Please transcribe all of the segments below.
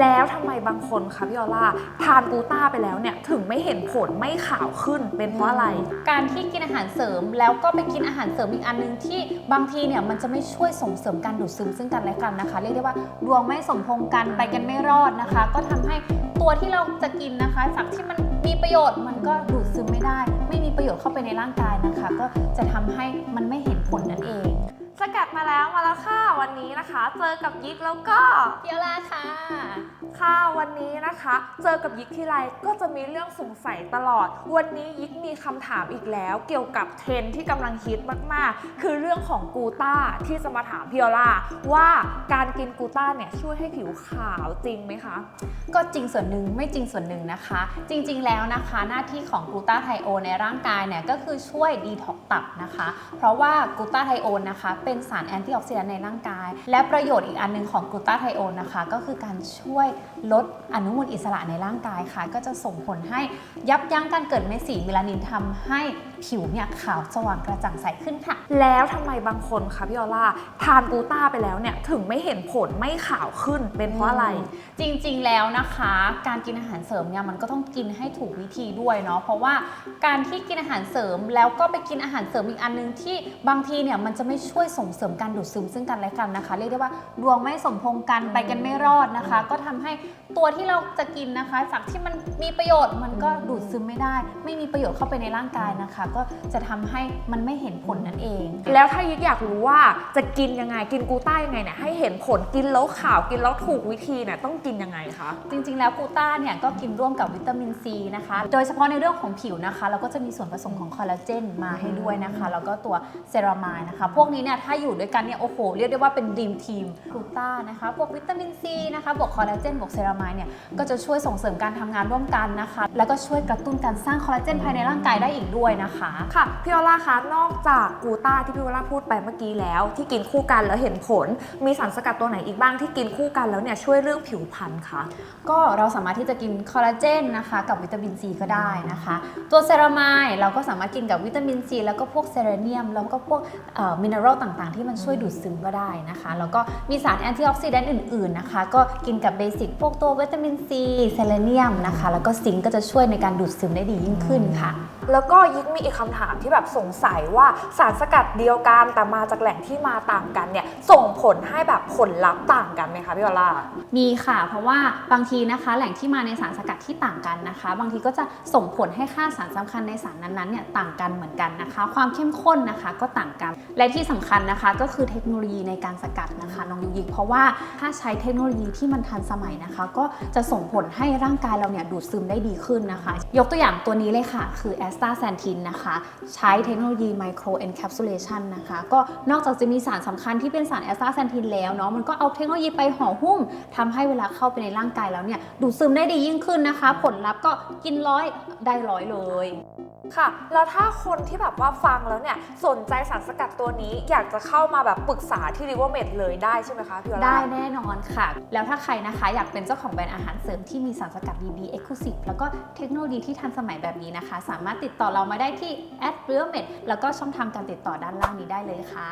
แล้วทำไมบางคนคะพี่ออล่าทานกูต้าไปแล้วเนี่ยถึงไม่เห็นผลไม่ขาวขึ้นเป็นเพราะอะไร การที่กินอาหารเสริมแล้วก็ไปกินอาหารเสริมอีกอันหนึงที่บางทีเนี่ยมันจะไม่ช่วยส่งเสริมการดูดซึมซึ่งกันและกันนะคะ เรียกได้ว่าดวงไม่สมพงกันไปกันไม่รอดนะคะ ก็ทำให้ตัวที่เราจะกินนะคะจากที่มันมีประโยชน์มันก็ดูดซึมไม่ได้ ไม่มีประโยชน์เข้าไปในร่างกายนะคะ ก็จะทำให้มันไม่เห็นผลนั่นเอง สกัดมาแล้วมาแล้วค่ะวันนี้นะคะ เจอกับยิกแล้วก็เพียวลาค่ะ ค่ะวันนี้นะคะ เจอกับยิกที่ไรก็จะมีเรื่องสงสัยตลอด วันนี้ยิกมีคำถามอีกแล้ว เกี่ยวกับเทรนด์ที่กำลังฮิตมากๆ คือเรื่องของกลูต้าที่จะมาถามพี่ออล่าว่าการกินกลูต้าเนี่ยช่วยให้ผิวขาวจริงไหมคะ ก็จริงส่วนหนึ่งไม่จริงส่วนหนึ่งนะคะ จริงๆแล้วนะคะหน้าที่ของกลูตาไทโอนในร่างกายเนี่ยก็คือช่วยดีท็อกตับนะคะ เพราะว่ากลูตาไทโอนนะคะเป็นสารแอนตี้ออกซิแดนต์ในร่างกาย และประโยชน์อีกอันหนึงของกลูตาไทโอนนะคะ ก็คือการช่วยลดอนุมูลอิสระในร่างกายค่ะ ก็จะส่งผลให้ยับยั้งการเกิดเม็ดสีเมลานินทำให้ผิวเนี่ยขาวสว่างกระจ่างใสขึ้นค่ะ แล้วทำไมบางคนคะพี่ออล่าทานกลูต้าไปแล้วเนี่ยถึงไม่เห็นผลไม่ขาวขึ้นเป็นเพราะอะไร จริงๆแล้วนะคะ การกินอาหารเสริมเนี่ยมันก็ต้องกินให้ถูกวิธีด้วยเนาะเพราะว่าการที่กินอาหารเสริมแล้วก็ไปกินอาหารเสริมอีกอันนึงที่บางทีเนี่ยมันจะไม่ช่วยส่งเสริมการดูดซึมซึ่งกันและกันนะคะ เรียกได้ว่าดวงไม่สมพงษ์กันไปกันไม่รอดนะคะ ก็ทำให้ตัวที่เราจะกินนะคะ จากที่มันมีประโยชน์มันก็ดูดซึมไม่ได้ ไม่มีประโยชน์เข้าไปในร่างกายนะคะ ก็จะทำให้มันไม่เห็นผลนั่นเอง แล้วถ้ายิกอยากรู้ว่าจะกินยังไงกินกลูต้ายังไงเนี่ยให้เห็นผลกินแล้วขาวกินแล้วถูกวิธีเนี่ยต้องกินยังไงคะจริงๆ แล้วกลูต้าเนี่ยก็กินร่วมกับวิตามินซีนะคะ โดยเฉพาะในเรื่องของผิวนะคะ เราก็จะมีส่วนผสมของคอลลาเจนมาให้ด้วยนะคะแล้วก็ตัวเซรามายนะคะ พวกนี้เนี่ยถ้าอยู่ด้วยกันเนี่ยโอ้โหเรียกได้ว่าเป็นดีมทีมกลูต้านะคะพวกวิตามินซีนะคะบวกคอลลาเจนบวกเซรามายเนี่ยก็จะช่วยส่งเสริมการทำงานร่วมกันนะคะ แล้วก็ช่วยกระตุ้นการสร้างคอลลาเจนภายในร่างกายได้อีกด้วยนะคะค่ะพี่ออล่าคะนอกจากกลูต้าที่พี่ออล่าพูดไปเมื่อกี้แล้ว ที่กินคู่กันแล้วเห็นผล มีสารสกัดตัวไหนอีกบ้างที่กินคู่กันแล้วเนี่ยช่วยเรื่องผิวพรรณคะก็เราสามารถที่จะกินคอลลาเจนนะคะกับวิตามินซีก็ได้นะคะ ตัวเซรามายเราก็สามารถกินกับวิตามินซีแล้วก็พวกเซเลเนียมแล้วก็พวกมินเนอรัลต่างๆ ที่มันช่วยดูดซึมก็ได้นะคะ แล้วก็มีสารแอนตี้ออกซิแดนต์อื่นๆนะคะ ก็กินกับเบสิกพวกตัววิตามินซีเซเลเนียมนะคะ แล้วก็ซิงก์ก็จะช่วยในการดูดซึมได้ดียิ่งขึ้นค่ะ แล้วก็ยิกมีอีกคำถามที่แบบสงสัยว่าสารสกัดเดียวกันแต่มาจากแหล่งที่มาต่างกันเนี่ยส่งผลให้แบบผลลัพธ์ต่างกันไหมคะพี่ออล่ามีค่ะ เพราะว่าบางทีนะคะ แหล่งที่มาในสารสกัดที่ต่างกันนะคะ บางทีก็จะส่งผลให้ค่าสารสำคัญในสารนั้นๆเนี่ยต่างกันเหมือนกันนะคะ ความเข้มข้นนะคะก็ต่างกัน และที่สำคัญนะคะ ก็คือเทคโนโลยีในการสกัดนะคะน้องยุยิงเพราะว่าถ้าใช้เทคโนโลยีที่มันทันสมัยนะคะ ก็จะส่งผลให้ร่างกายเราเนี่ยดูดซึมได้ดีขึ้นนะคะ ยกตัวอย่างตัวนี้เลยค่ะ คือแอสตาแซนทินนะคะ ใช้เทคโนโลยีไมโครเอนแคปซูลเลชันนะคะ ก็นอกจากจะมีสารสำคัญที่เป็นสารแอสตาแซนทินแล้วเนาะมันก็เอาเทคโนโลยีไปห่อหุ้มทำให้เวลาเข้าไปในร่างกายแล้วเนี่ยดูดซึมได้ดียิ่งขึ้นนะคะ ผลลัพธ์ก็กินร้อยได้ร้อยเลยค่ะ แล้วถ้าคนที่แบบว่าฟังแล้วเนี่ยสนใจสารสกัดตัวนี้อยากจะเข้ามาแบบปรึกษาที่ริเวอร์เมดเลยได้ใช่ไหมคะพี่ออล่าได้แน่นอนค่ะ แล้วถ้าใครนะคะอยากเป็นเจ้าของแบรนด์อาหารเสริมที่มีสารสกัดดีๆ e x c l u s i v e แล้วก็เทคโนโลยีที่ทันสมัยแบบนี้นะคะ สามารถติดต่อเรามาได้ที่ a d r e a m e d แล้วก็ช่องทางการติดต่อด้านล่างนี้ได้เลยค่ะ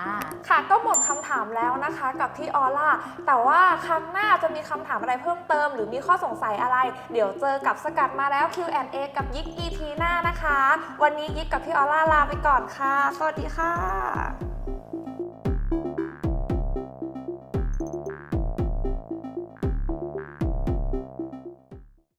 ค่ะก็หมดคำถามแล้วนะคะกับพี่ออล่าแต่ว่าครั้งหน้าจะมีคำถามอะไรเพิ่มเติม หรือมีข้อสงสัยอะไร เดี๋ยวเจอกับสกัดมาแล้ว Q&A กับยิก EP หน้านะคะ วันนี้ยิกกับพี่ออล่าลาไปก่อนค่ะ สวัสดีค่ะ